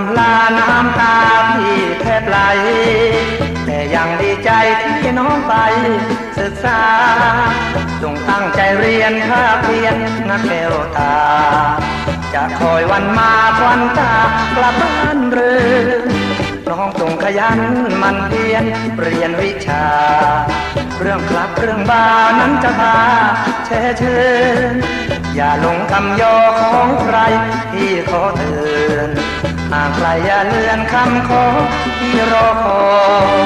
ำลาน้ำตาพี่แทบไหล แต่ยังดีใจที่น้องไปศึกษาจงตั้งใจเรียนข้าเพียนนักเก้วตา จะคอยวันมาควันตากลับบ้านเรือนน้องจงขยันมันเพียนเรียนวิชา เรื่องคลับเรื่องบ้านั้นจะพาแชเชิญอย่าลงคำยอของใครที่ขอเตือน หากใครอย่าเลื่อนคำขอที่รอคอย